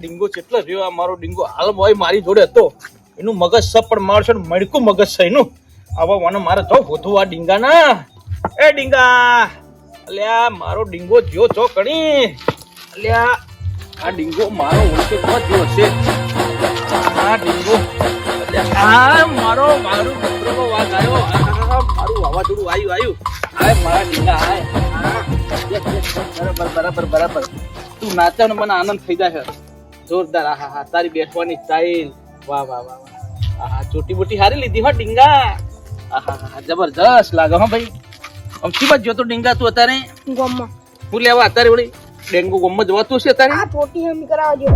ડીંગો કેટલો રહ્યો. આ મારો ડીંગો હાલ બોય મારી જોડે હતો. એનું મગજ સપ પણ મારશે મડકું મગજ છે એનું. આવા મને મારે તો હોતું આ ડીંગા ના એ ડીંગા. અલ્યા, મારો ડીંગો જો છો કણી? અલ્યા, આ ડીંગો મારો ઓળખે જ્યો છે. આ ડીંગો. આ મારો, મારું મિત્રનો વાત આવ્યો. મારું વાવાઝોડું આવ્યું આવ્યું. આ મારા ડીંગા આય બરાબર બરાબર બરાબર. તું નાચવાનો મને આનંદ થઈ જાય જોરદાર આહા હા તારી બેસવાની સ્ટાઈલ વાહ વાહ વાહ આહા ચોટી બોટી હારી લીધી હો ડીંગા. આહા હા જબરજસ્ત લાગે હો ભાઈ. આમ શી બાજુ જોતો ડીંગા તું અત્યારે? ગોમમાં હું લેવા અત્યારે વળી? ડેન્ગુ ગમમાં જવાતું છે અત્યારે? આ ચોટી હમ કરાવજો.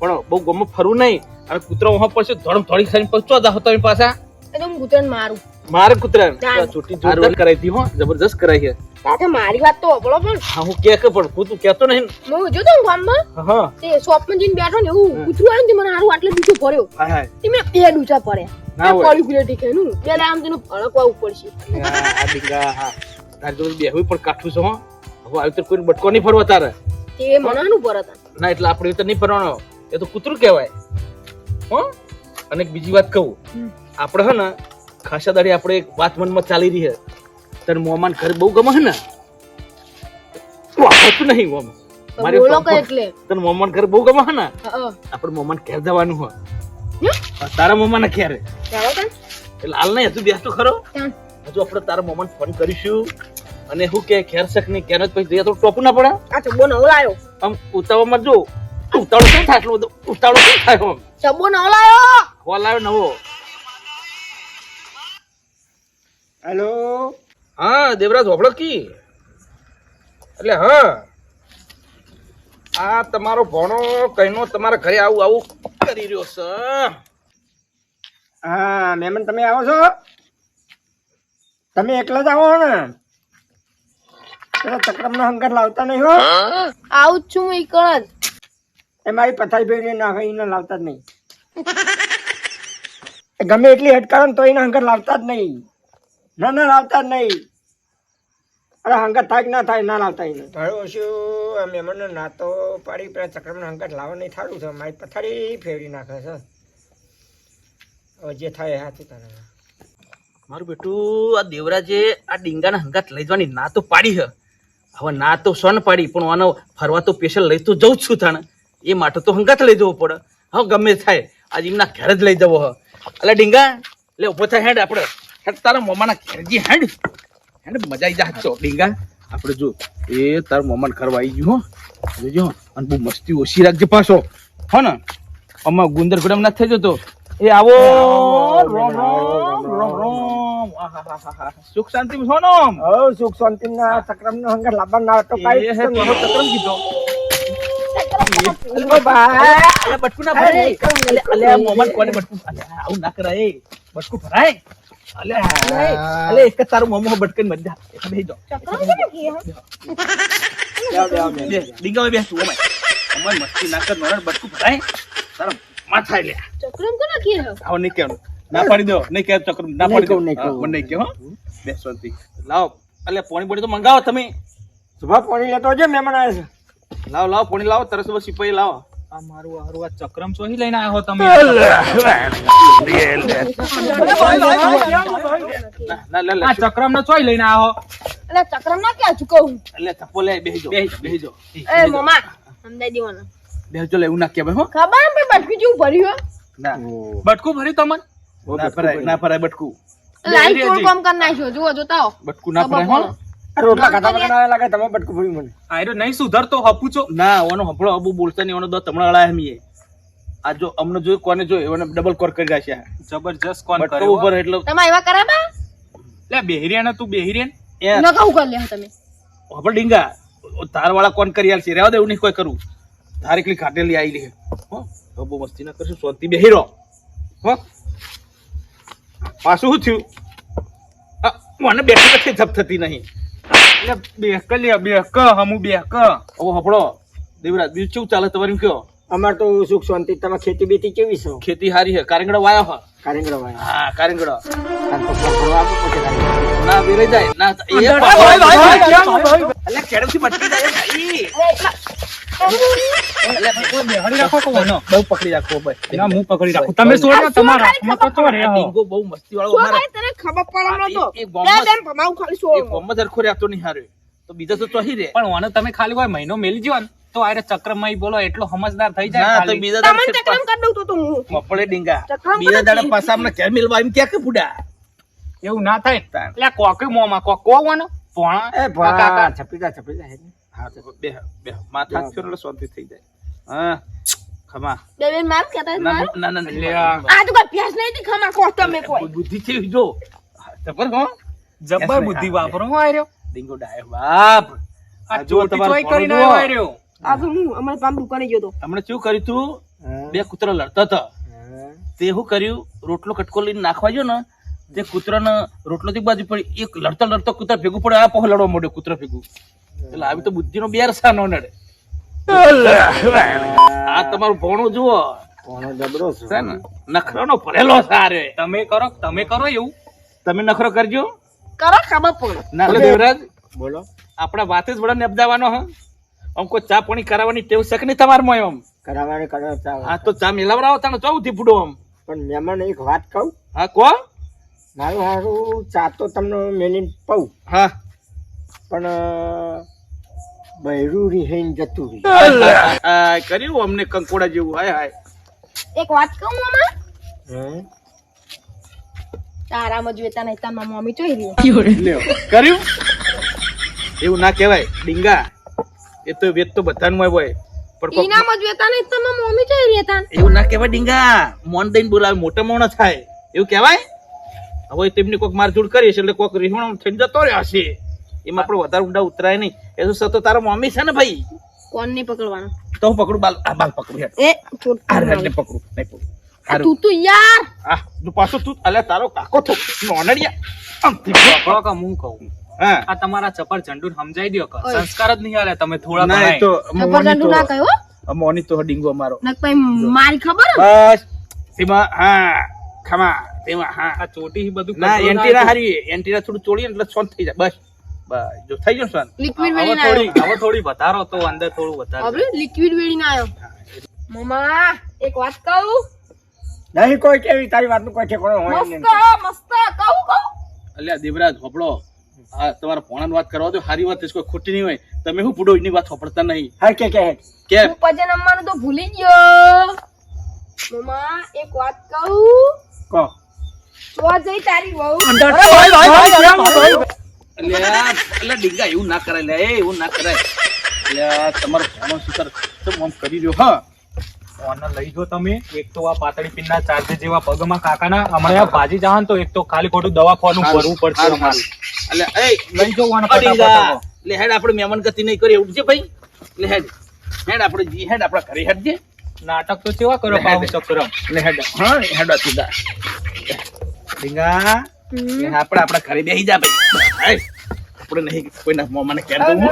પણ બહુ ગોમમાં ફરવું નહીં. અને કૂતરો વહાં પડશે ધોળ ધોળી ખાઈને પહોંચવા દાહો તમે પાછા. એ હું કૂતરાને મારું. મારે કૂતરાને? ચોટી જોરદાર કરાવી હતી હો જબરજસ્ત કરાવી છે. કાકા મારી વાત તો અબળો પણ. હા હું કે કે પણ તું કેતો નહીં. હું જો તો ગામમાં? હા. તે શોપમાં જઈને બેઠો ને એવું કૂતરું આવ્યું ને મને હારું આટલે બીજો ભર્યો. હા હા તે મેં બે ડૂચા પડ્યા. ના. પડ્યું ગુલે ટીકે નું બે આમ તેનું ભડકવા ઉપડશે આ ડીંગા હા. તારે જોડે બેહવું પણ કાઠું છો હો. હવે આવી તો કોઈ બટકો નહીં ફરવા તારે. તે મનાનું પર ના એટલે આપણે તો નહીં ફરવાનો. એ તો કૂતરું કહેવાય. હો. અને બીજી વાત કહું. આપણે હે ને ખાસા દાડી આપણે એક વાત મનમાં ચાલી રહી છે. તને મોમાન ઘર બહુ ગમે ને? વાપરતું નહીં મોમ તો મારી બોલો કે એટલે? તને મોમાન ઘર બહુ ગમે છે ને? હા આપણે મોમાન ઘેર જવાનું હોય તારા મોમાના ઘેર. એટલે હાલ નહીં હજુ બેસતો ખરો. હજુ આપણે તારા મોમાન ફોન કરીશું. અને હું કે ખેર શક નહીં કેનો પછી જઈએ. તો ટોપું ના પડે? આ ચબ્બો નવો લાયો. આમ ઉતાવળમાં જો ઉતાવળ કેમ થાય? એટલું બધું ઉતાવળ કેમ થાય આમ? ચબ્બો નવો લાયો. આવ્યો નવો. હેલો હા દેવરાજ હોબળો કી? એટલે હા આ તમારો ભણો કઈનો તમારા ઘરે આવું આવું કરી રહ્યો છે. હા મહેમાન તમે આવો છો? તમે એકલા જ આવો ને? ચક્રમ નો હંકાર લાવતા નહીં હો? આવું જ છું એકલ જ. એ મારી પથારી ભેગી ના હોય એને લાવતા જ નહીં. ગમે એટલી હેટ ને તો એના હંકાર લાવતા જ નહીં. ના ના લાવતા નહીં. અરે હંકાર થાય કે ના થાય ના લાવતા એને. ભાડું શું મને ના તો પાડી પેલા ચક્રમનો હંકાર લાવવા નહીં થારું છે? મારી પથારી ફેરવી નાખે છે. હવે જે થાય હા હાથું તારે. મારું બેટું આ દેવરાજે આ ડીંગાના હંગાત લઈ જવાની ના તો પાડી છે. હવે ના તો સોન પાડી પણ આનો ફરવા તો સ્પેશિયલ લઈ તો જવું જ છું તાણે. એ માટે તો હંગાત લઈ જવો પડે. હવે ગમે થાય આજે એમના ઘેર જ લઈ જવો હ એટલે ડીંગા એટલે ઊભો થાય હેડ આપણે. તારા મોમાના ઘેર જી હેડ. હેડ મજા આવી જાય તો. ડીંગા આપણે જો એ તારા મોમાન ઘર આવી ગયું હો. જોજો અને બહુ મસ્તી ઓછી રાખજે પાછો. હો ને આમાં ગુંદર ગુડમ ના થઈ જતો એ આવો રોમ રોમ રોમ રોમ સુખ શાંતિ છો ને? સુખ શાંતિ ના ચક્રમ નો હંગાર લાવવા ના તો કઈ ચક્રમ કીધો. ના ભરાય. કોને બટકું અલે આવું ના કરાય. બટકું ભરાય. અલે અલે અલે એક જ તારું મોમો બટકન મરી જા એક બેહી જો ચક્કર ને કે હા? બે ડીંગા બે તું ઓમાય ઓમાય મસ્તી ના કર મરણ બટકું ભરાય તારા માથા લે ચક્રમ તો નાખી હે. આવ નહીં કહેવાનું ના પાડી દો નહીં કે ચક્રમ ના પાડી દો કહું, નહીં કે હા, મને નહીં કહો બે શાંતિ લાવ અલે પોણી બોડી તો મંગાવો તમે સુભા પાણી લેતો છે મહેમાન આવે છે લાવ લાવ પોણી લાવો તરસ બસ સિપાહી લાવો આ મારું હારું આ ચક્રમ ચોહી લઈને આવ્યો તમે ના આ ચક્રમ ચોઈ લઈને આવ્યો એટલે ચક્રમ ના ક્યાં ચૂકવું એટલે ચપ્પો લે બેહી જાઓ બેહી જાઓ. બેહી જાઓ એ મમા સમજાઈ દેવાનું બેહી લે એવું ના કહેવાય હો ખબર ને બટકી જેવું ભર્યું ના બટકું ભર્યું તમને ના ફરાય ના ફરાય બટકું લાઈટ કોમ કામ કરી નાખ્યો જુઓ જોતા બટકું ના ફરાય હો રોટલા ખાતા ખાતા લાગે તમે બટકું ભર્યું મને. આયરો નહીં સુધરતો હપુચો ના ઓનો હપડો અબુ બોલતા નહીં ઓનો દો તમણા અળાય હમીએ. આ જો અમને જોયું કોને જોયું? એને ડબલ કોર કરી રાખ્યા. જબરજસ્ત કોણ બટકો ઉપર એટલે તમે એવા કરાબા લે બેહરિયા તું બેહરિયન ન. કહું કરી લે તમે. હપડ ડીંગા. તાર વાળા કોણ કરી આલશે? દે એવું નહીં કોઈ કરું. તાર એકલી કાટેલી આવી લે. હો? બહુ મસ્તી ના કરશું શાંતિ બેહી રહો હો? પાછું શું થયું? મને બેઠી પછી જપ થતી નહીં. એટલે બેક લે બેક હમુ બેક હવે હપડો. દેવરાજ બીજું ચાલે? તમારું કયો અમાર તો સુખ શાંતિ. તમે ખેતી બેતી કેવી છો? ખેતી હારી હે કારેંગડા વાયા હા કારેંગડો વાયા. હા કારેંગડા. તો. ના વેરાઈ જાય. ના એ ભાઈ, ભાઈ, ભાઈ, ભાઈ, ભાઈ. અલ્યા કેડમથી બટકી જાય ભાઈ. બેહાડી રાખો તો નો બહુ પકડી રાખો ભાઈ. ના હું પકડી રાખું. તમે છોડ તમારા હાથમાં તો ખાલી ચોરે ડીંગો બહુ મસ્તી વાળો અમારા. તને ખબર પડવાનો તો એ- બોમ્બ બેન ખાલી એ શું ગોમમાં જ હરખો રહેતો નહીં હારે. તો બીજા તો ચોહી રે પણ ઓને તમે ખાલી કોઈ મહિનો મેલી જ્યો ને તો આરે ચક્રમય બોલો એટલો સમજદાર થઈ જાય ના તો. બીજા તમને દાડે ચક્રમ કરી દઉં તો તો. હું મપડે ડીંગા બીજા દાડે. પાછા અમને મેલવા એમ કે બુડા એવું ના થાય એટલે કોકે મોમાં કોક કો વનો પોણા? એ કાકા? છપી જા, છપી જા. હા તો બે બે. માથા એટલે શાંતિ થઈ જાય. હા ખમા. બે બે માર કહેતા ના માર? ના ના લે આ. તો કોઈ પ્યાસ નહીં હતી ખમા કો તમે કોઈ. બુદ્ધિ છે જો. જબર હો. જબર બુદ્ધિ વાપરો હું આર્યો ડીંગો ડાયો. બાપ. આ ચોટી તમારો ચોઈ કરીને. આર્યો આ તો હું અમારે પામ દુકાને ગયો તો. હમણે શું કર્યું તું? બે કૂતરા લડતા હતા. તે શું કર્યું? રોટલો કટકો લઈને નાખવા ગયો ને તે કૂતરાને રોટલો થી બાજુ પડી. એક લડતા લડતા કૂતરા ભેગું પડે આ પહો લડવા માંડ્યો કૂતરા ભેગું. એટલે આવી તો બુદ્ધિનો બેર સાનો નડે. આ તમારું ભોણું જુઓ. નખરો જબરો છે. છે ને? નખરાનો ભરેલો સારે. તમે કરો તમે કરો એવું. તમે નખરો કરજો. કરો ખબર પડે. ના દેવરાજ. બોલો. આપણા વાત જ વડા નબદાવાનો હ. આમ કોઈ ચા પાણી કરાવવાની ટેવ શક નહીં તમારમાં એમ? કરાવવાની કરાવ ચા હા તો ચા મેલાવરાવો તાને ચોથી ફૂડો આમ. પણ મહેમાન એક વાત કહું? હા કો મારું હારું ચા તો તમને મેલીને પઉં. હા. પણ બૈરું રિહેન જતું રહ્યું કર્યું અમને કંકોડા જેવું હાય હાય. એક વાત કહું મામા? તારા તારામાં જોઈતા નહીં તારા મમ્મી જોઈ રહી લ્યો કર્યું? એવું ના કહેવાય ડીંગા. એ તો વેત તો બધાનું હોય. હોય પણ કોક- ઈનામાં જોઈતા નહીં તાર મમ્મી ચોઈ રહી એવું ના કહેવાય ડીંગા. મોન દઈને બોલાવે મોટા મોણા થાય. એવું કહેવાય? હવે તેમની કોઈક મારઝૂડ કરી એટલે કોઈક રીહણો થઈને જતો રહ્યો હશે. એમાં આપણે વધારે ઊંડા ઉતરાય નહીં. એ તો સતો તારો મમ્મી છે ને ભાઈ? કોણ નહીં પકડવાનું? તો હું પકડું બાલ આ બાલ પકડું હેડ. એ પકડું નહીં પકડું. આ તું તો યાર. આ પાછો તું અલ્યા તારો કાકો થો નોનડિયા હું કહું. આ તમારા ચપર ઝંડુ સમજાઈ દો. સંસ્કાર જ નહીં આલે તમે થોડા ના તો જબરજંતુ ના કયો મોની તો ડીંગો મારો મારી ખબર બસ. તેમાં હા ખમા તેમાં હા. આ ચોટી બધું ના એન્ટી ના નાખો. એન્ટી ના થોડું ચોળીએ એટલે શાંત થઈ જાય. બસ. બસ. જો થઈ ગયો સોન લિક્વિડ વેડી ના થોડી હવે થોડી વધારો તો અંદર થોડું વધારો હવે લિક્વિડ વેડીને આવ્યો. મમ્મા એક વાત કહું? નહીં કોઈ કેવી તારી વાતનું કોઈ ઠેકાણું હોય મસ્ત નહીં. મસ્ત કહું કહું. અલ્યા દેવરાજ હોપડો આ તમારા પોણાની વાત કરવા દો સારી વાત છે કોઈ ખોટી નહીં હોય. તમે શું પૂડો એની વાત સાંભળતા નહીં. હા કે કે કે? હું પજન અમ્માનું તો ભૂલી ગયો. મમ્મા એક વાત કહું? કહો તો જઈ તારી વહુ. અલ્યા અલ્યા ડીંગા એવું ના કરાય લે એ એવું ના કરાય. એટલે તમારો સુતર તો કરી રહ્યો હા? ઓને લઈ જો તમે. એક તો આ પાતળી પિનના ચાર્જર જેવા પગમાં કાકાના. અમારે ભાજી જવાનું તો એક તો ખાલી ખોટું દવાખાનું ભરવું પડશે અમારે. અલ્યા એ લઈ ઓ ફટાફટ. લે હેડ આપણે મહેમાન ગતિ નહીં કરી ઉઠજે ભાઈ. લે હેડ. હેડ આપણે જી હેડ આપણા ઘરે હેડ જે. નાટક તો કેવા કરો લે. ચક્રમ લે હેડ. હા હેડ સીધા ડીંગા લે આપણે આપણા ઘરે બેહી જા ભાઈ. આપણે નહીં કોઈના મોમાને કહેર દઉં. હું.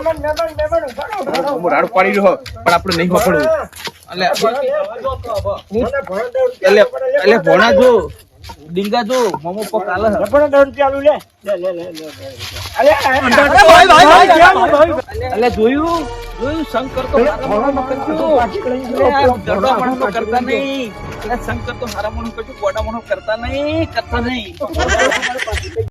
રાડું પાડી રહ્યો પણ આપણે નહીં વાપરવું એટલે મને ભણો દસ એટલે એટલે ભણો જો ડીંગા જો મોમો પક આલે લે, ભણો દસ રૂપિયા આલું, લે. લે, લે, લે. અલે, અલે, ભાઈ, ભાઈ, ભાઈ, ભાઈ. જોયું? જોયું? શંકર તો જાઓ. તો કરતા નહીં. એટલે શંકર તો મારા મોણો કરજો કોડા મોણો કરતા નહીં કરતા નહીં.